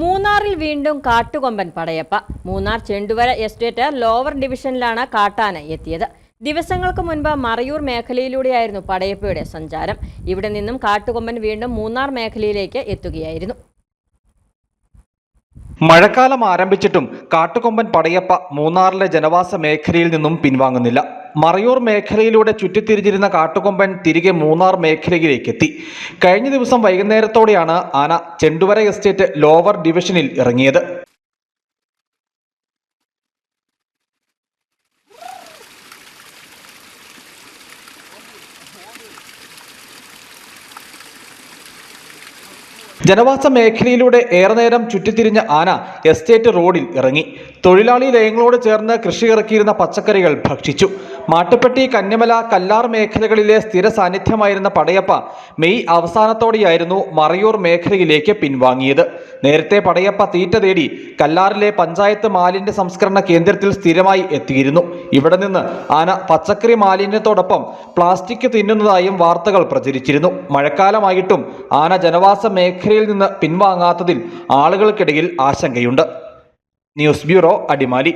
മൂന്നാറിൽ വീണ്ടും കാട്ടുകൊമ്പൻ പടയപ്പ. മൂന്നാർ ചെണ്ടുവര എസ്റ്റേറ്റ് ലോവർ ഡിവിഷനിലാണ് കാട്ടാന എത്തിയത്. ദിവസങ്ങൾക്ക് മുൻപ് മറയൂർ മേഖലയിലൂടെയായിരുന്നു പടയപ്പയുടെ സഞ്ചാരം. ഇവിടെ നിന്നും കാട്ടുകൊമ്പൻ വീണ്ടും മൂന്നാർ മേഖലയിലേക്ക് എത്തുകയായിരുന്നു. മഴക്കാലം ആരംഭിച്ചിട്ടും കാട്ടുകൊമ്പൻ പടയപ്പ മൂന്നാറിലെ ജനവാസ മേഖലയിൽ നിന്നും പിൻവാങ്ങുന്നില്ല. മറയൂർ മേഖലയിലൂടെ ചുറ്റിത്തിരിഞ്ഞിരുന്ന കാട്ടുകൊമ്പൻ തിരികെ മൂന്നാർ മേഖലയിലേക്ക് എത്തി. കഴിഞ്ഞ ദിവസം വൈകുന്നേരത്തോടെയാണ് ആന ചെണ്ടുവര എസ്റ്റേറ്റ് ലോവർ ഡിവിഷനിൽ ഇറങ്ങിയത്. ജനവാസ മേഖലയിലൂടെ ഏറെ നേരം ചുറ്റിത്തിരിഞ്ഞ ആന എസ്റ്റേറ്റ് റോഡിൽ ഇറങ്ങി. തൊഴിലാളി ലയങ്ങളോട് ചേർന്ന് കൃഷി ഇറക്കിയിരുന്ന പച്ചക്കറികൾ ഭക്ഷിച്ചു. മാട്ടുപ്പെട്ടി കന്യമല കല്ലാർ മേഖലകളിലെ സ്ഥിര സാന്നിധ്യമായിരുന്ന പടയപ്പ മെയ് അവസാനത്തോടെയായിരുന്നു മറയൂർ മേഖലയിലേക്ക് പിൻവാങ്ങിയത്. നേരത്തെ പടയപ്പ തീറ്റ തേടി കല്ലാറിലെ പഞ്ചായത്ത് മാലിന്യ സംസ്കരണ കേന്ദ്രത്തിൽ സ്ഥിരമായി എത്തിയിരുന്നു. ഇവിടെ നിന്ന് ആന പച്ചക്കറി മാലിന്യത്തോടൊപ്പം പ്ലാസ്റ്റിക് തിന്നുന്നതായും വാർത്തകൾ പ്രചരിച്ചിരുന്നു. മഴക്കാലമായിട്ടും ആന ജനവാസ മേഖലയിൽ നിന്ന് പിൻവാങ്ങാത്തതിൽ ആളുകൾക്കിടയിൽ ആശങ്കയുണ്ട്. News bureau Adimali.